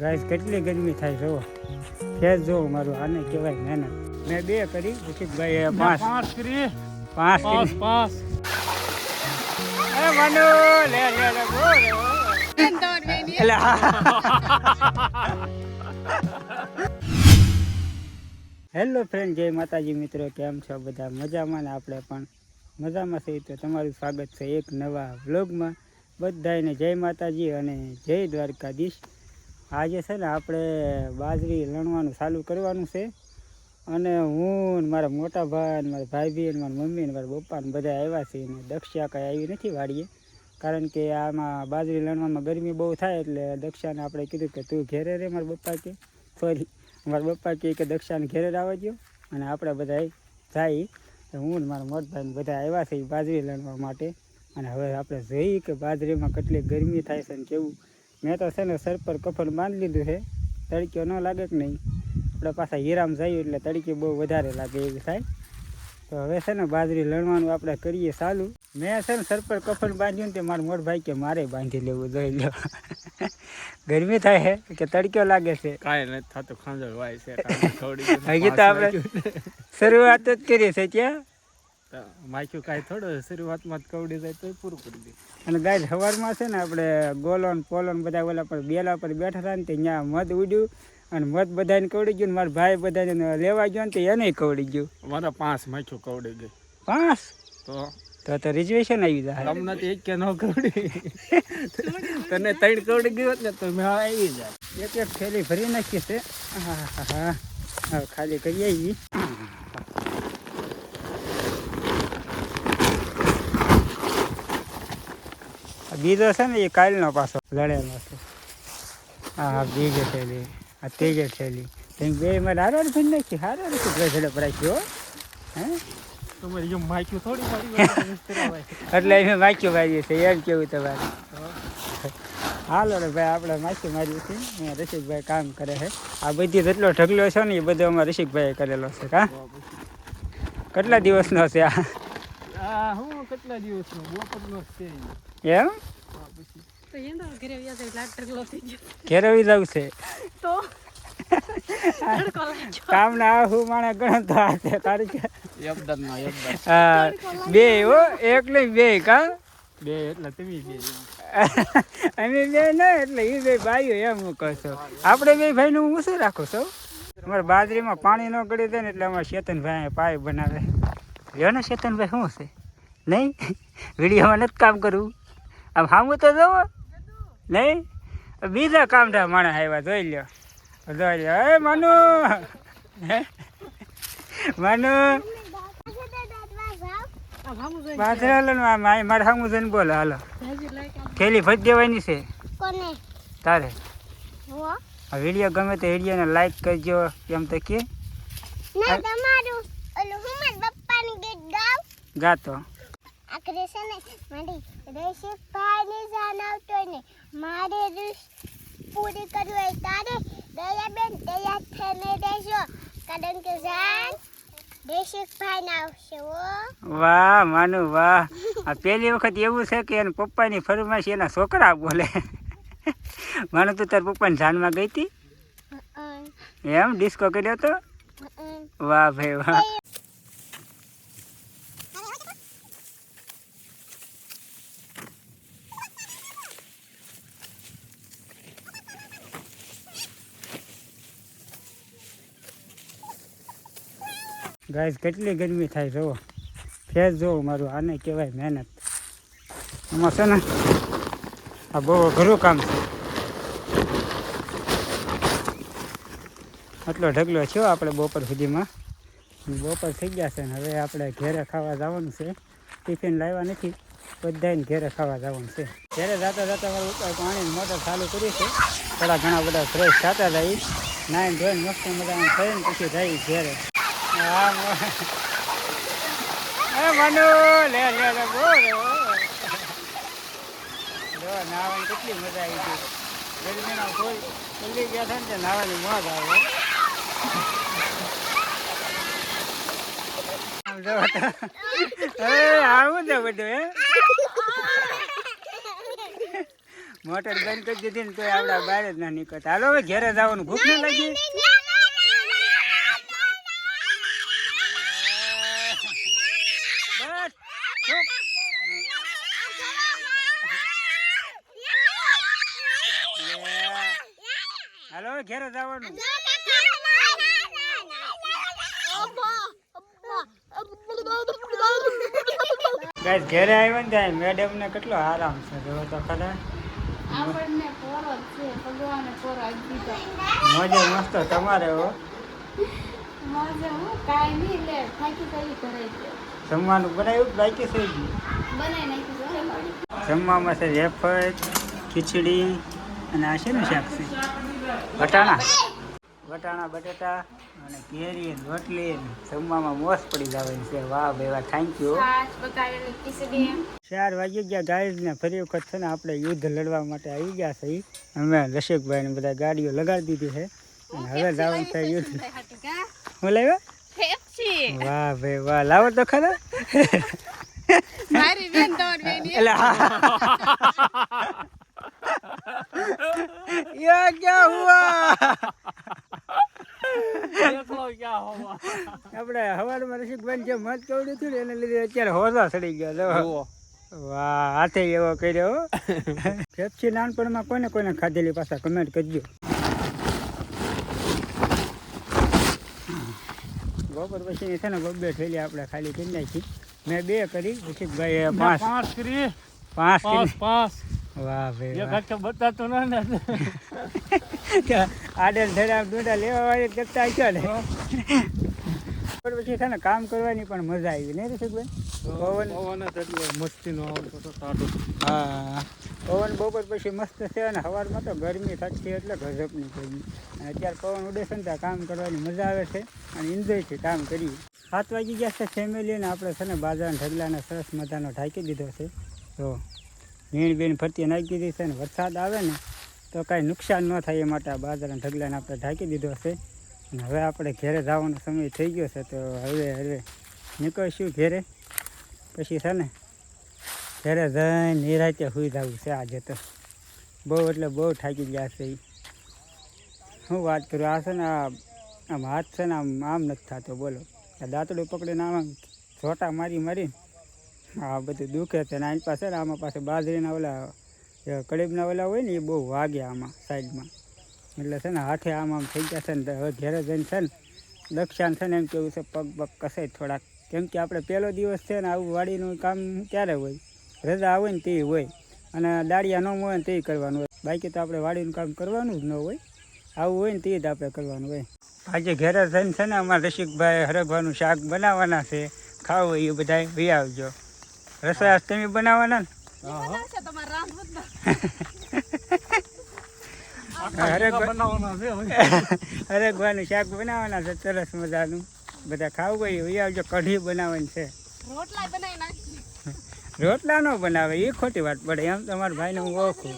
Guys કેટલી ગરમી થાય જુઓ. ફેર જોવો મારું આને કહેવાય મહેનત મેં બે કરી પછી એ પાંચ. પાંચ કરી. પાંચ પાંચ પાંચ એ મનુ લે લે લે બોલ. હેલો ફ્રેન્ડ જય માતાજી મિત્રો કેમ છો બધા? મજામાં ને આપણે પણ? મજામાં છીએ તો તમારું સ્વાગત છે એક નવા વ્લોગમાં બધાને જય માતાજી અને જય દ્વારકાધીશ. આજે છે ને આપણે બાજરી લણવાનું ચાલુ કરવાનું છે. અને હું મારા મોટા ભાઈ ને મારા ભાઈ બહેન મારા મમ્મી ને મારા પપ્પા ને બધા આવ્યા છે ને દક્ષા કાંઈ આવી નથી વાડીએ. કારણ કે આમાં બાજરી લણવામાં ગરમી બહુ થાય એટલે દક્ષાને આપણે કીધું કે તું ઘેરે રે મારા પપ્પા કે. સોરી મારા પપ્પા કહે કે દક્ષાને ઘેરે આવવા દો અને આપણે બધા જાય. હું ને મારા મોટા ભાઈ બધા આવ્યા છે બાજરી લણવા માટે. અને હવે આપણે જોઈએ કે બાજરીમાં કેટલી ગરમી થાય છે ને કેવું. મેં તો છે ને સર પર કફન બાંધી લીધું છે. તડક્યો ન લાગે કે નહીં? આપણે પાછા હીરામ જઈએ એટલે તડકી બહુ વધારે લાગે એવું થાય. તો હવે છે ને બાજરી લણવાનું આપણે કરીએ ચાલુ. મેં છે ને સર પર કફન બાંધ્યું ને તે મારા મોટ ભાઈ કે મારે બાંધી લેવું જોઈ લો. ગરમી થાય છે કે તડક્યો લાગે છે? કાંઈ નથી થતું ખાંજળ વાય છે. હજી તો આપણે શરૂઆત જ કરીએ છે ત્યાં. માખ્યું કાંઈ થોડું શરૂઆતમાં જ કવડી જાય તો પૂરું કરી દે. અને ગાય સવારમાં છે ને આપણે ગોલોન પોલોન બધા ઓલા પર બેલા પર બેઠા હતા ને તે ત્યાં મધ ઉડ્યું અને મધ બધાને કવડી ગયું મારા ભાઈ બધાને લેવા ગયો ને તે એને કવડી ગયું. મારા પાંચ માખ્યું કવડી ગઈ. પાંચ? તો તો તો રિઝર્વેશન આવી જાય. તમને તો એક કે ન કવડી. તને ત્રણ કવડી ગયું ને તો મેં આવી જાય. એક એક થેલી ભરી નાખી છે. હા હા હા. ખાલી કરી આવી બીજો છે ને એ કાલનો પાછો લડેલો છે. હા હા બીજે થયેલી આ ત્રીજે થયેલી તેમ બે મારે હારો ભરી નાખી હારો નથી ઝડપ રાખ્યો હે. માખ્યું એટલે અમે માખ્યું મારીએ છીએ એમ કેવું તમારે? હાલો રે ભાઈ આપણે માછી મારી છે અહીંયા રસિકભાઈ કામ કરે છે. આ બધી જેટલો ઢગલો છે ને એ બધો અમારે રસિકભાઈએ કરેલો છે કા? કેટલા દિવસનો છે આ? કેટલા દિવસનો? છે એમ? ઘેરવી જવું છે. તો? લાગ્યો આ હું માણે ગણતો છે તારી કે યોગદાનમાં યોગદાન બે હો એકલે બે કા? બે એટલે તમે બે. અમે બે ના એટલે એ બે ભાઈઓ એમ હું કહું આપણે બે ભાઈનું હું શું રાખું છું? અમારે બાજરીમાં પાણી ન ગળી દે ને એટલે અમારે ચેતનભાઈ પાય બનાવે. રહ્યો ને ચેતનભાઈ શું છે? નહીં? વિડીયોમાં નથી કામ કરવું આમ સામું તો જવો. નહીં? બીજા કામઢા માણસ આવ્યા જોઈ લ્યો. જોઈ લ્યો. માનુ? હે? માનુ? આ ભામું જોઈને ને મારે સામું જઈને બોલો હાલો. થેલી ભજ દેવાની છે. તારે. આ વીડિયો ગમે તો વિડીયોને લાઈક કરજો એમ તો કે. ગીત. આખરે છે ને મારી રેશિક ભાઈની જાન આવતો ને મારે રીસ પૂરી કરવી હોય તારે દયાબેન તૈયાર થઈને રહેજો. કારણ કે જાન વાહ માનું વાહ. આ પહેલી વખત એવું છે કે એના પપ્પાની ફરમાઈશ એના છોકરા બોલે. માનુ તું તાર પપ્પાની જાનમાં ગઈ હતી? એમ ડિસ્કો કર્યો હતો વાહ ભાઈ વાહ. ગાઈસ, કેટલી ગરમી થાય જુઓ ફેર જોવો મારું, આને કહેવાય મહેનત. એમાં છે ને, આ બહુ ઘરું કામ છે. આટલો ઢગલો થયો આપણે બપોર સુધીમાં. બપોર થઈ ગયા છે ને, હવે આપણે ઘેરે ખાવા જવાનું છે. ટિફિન લાવ્યા નથી બધાને ઘેરે ખાવા જવાનું છે. ઘેરે જતા જતા મારું ઉપર પાણીની મોટર ચાલુ કરી છે. થોડા ઘણા બધા ફ્રેશ થતા જાય. નાઈને ધોઈને મસ્ત મજાનું થઈને પછી જઈ ઘેરે. એ, મનુ, લે લે લે, બોલ. જો નાવાની કેટલી મજા આવી ગઈ. ગરમીના કોઈ જલ્દી ગયા થાય ને નાવાની મોજ આવે. આવું છે બધું, હે? મોટર બંધ કરી દીધી ને તો આપડા બહાર જ ના નીકળતા. હાલો, હવે ઘેરે જવાનું ભૂખ ના લાગી બસ ચૂપ. લે. હાલો હવે ઘેરે જવાનું. ગાઈસ ઘેરે આવ્યા ને ત્યાં મેડમ ને કેટલો આરામ છે જો તો ખરા. આપણને પોરો છે ભગવાને પોરો આપી દીધો. મોજે મસ્ત તમારે હો. મોજે હું કાઈ નહીં લે થાકી કરે છે જમવાનું બનાવ્યું બાકી થઈ ગયું બનાવી નાખ્યું જમવામાં છે રેફર ખીચડી અને આ શેનું શાક છે વટાણા. વટાણા બટેટા અને કેરી રોટલી જમવામાં મોસ પડી જવાની છે. વાહ ભાઈ થેન્ક યુ ચાર વાગી ગયા ગાઈઝ ને ફરી વખત છે ને આપણે યુદ્ધ લડવા માટે આવી ગયા છે. અમે રસિકભાઈ ને બધા ગાડીઓ લગાડી દીધી છે. અને હવે જવાનું છે યુદ્ધ. હું લાવ્યા? વાહ ભાઈ વાહ લાવો તો ખરા. એટલે યે क्या हुआ? આપણે હવારમાં રસિકભાઈ જે મત કવડ્યું હતું ને એને લીધે અત્યારે હોજા સડી ગયા વાહ હાથે એવો કર્યો. પેપ્સી નાનપણમાં કોને કોને ખાધેલી પાછા કમેન્ટ કરજો. બપોર પછી છે ને બબ્બે થયેલી આપણે ખાલી કરી નાખી. મેં બે કરી રસિકભાઈ પાંચ. પાંચ કરી. પાંચ પાંચ. વાહ ભાઈ એક બતાતું ના ને. આડેલ ધડા ડૂડા લેવા વાળી કરતા આવ્યો ને. પછી છે ને કામ કરવાની પણ મજા આવી નહીં રસિકભાઈ પવન પવન જ એટલે આવતો હતો ટાઢો. હા. પવન બપોર પછી મસ્ત છે અને સવારમાં તો ગરમી થતી એટલે ગજબની ગરમી. અને અત્યારે પવન ઉડે છે ને ત્યાં કામ કરવાની મજા આવે છે અને એન્જોયથી કામ કરીએ. સાત વાગી ગયા છે ફેમિલી અને આપણે છે ને બાજરાના ઢગલાને સરસ મજાનો ઢાંકી દીધો છે. તો મીણ બીણ ફરતી નાખી દીધી છે ને વરસાદ આવે ને તો કાંઈ નુકસાન ન થાય એ માટે આ બાજરાના ઢગલાને આપણે ઢાંકી દીધો છે. અને હવે આપણે ઘેરે જવાનો સમય થઈ ગયો છે તો હવે હવે નીકળશું ઘેરે. પછી છે ને ઘેરે જઈને નિરાતે સુઈ જવું છે આજે તો. બહુ એટલે બહુ થાકી ગયા છે એ શું વાત કરું, આ છે ને આ આમ હાથ છે ને આમ આમ નથી થતો, બોલો. આ દાંતડું પકડીને આમ છોટા મારી મારી આ બધું દુખે છે. ને આની પાસે આમાં પાસે બાજરીના ઓલા કડીબના ઓલા હોય ને, એ બહુ વાગે આમાં સાઈડમાં. એટલે છે ને, હાથે આમ આમ થઈ ગયા છે ને, હવે ઘેરે જઈને છે ને, દક્ષાન છે ને, એમ કેવું છે, પગ પગ કસે થોડાક. કેમ કે આપણે પહેલો દિવસ છે ને, આવું વાડીનું કામ ક્યારે હોય? રજા આવે ને તે હોય. અને દાળિયા ન હોય ને તે કરવાનું હોય. બાકી તો આપણે વાડીનું કામ કરવાનું જ ન હોય. આવું હોય ને તે જ આપણે કરવાનું હોય. આજે ઘરે થઈને છે ને, અમારા રસિકભાઈ હરગવાનું શાક બનાવવાના છે. ખાવું એ બધા લઈ આવજો. રસોઈ આજ તમે બનાવવાના ને? અરે. હરગવાનું શાક બનાવવાના છે સરસ મજાનું. બધા ખાવું હોય એ આવજો કઢી બનાવવાની છે. રોટલા બનાવી રોટલા ન બનાવે એ ખોટી વાત પડે એમ તમારા ભાઈને હું ઓળખું.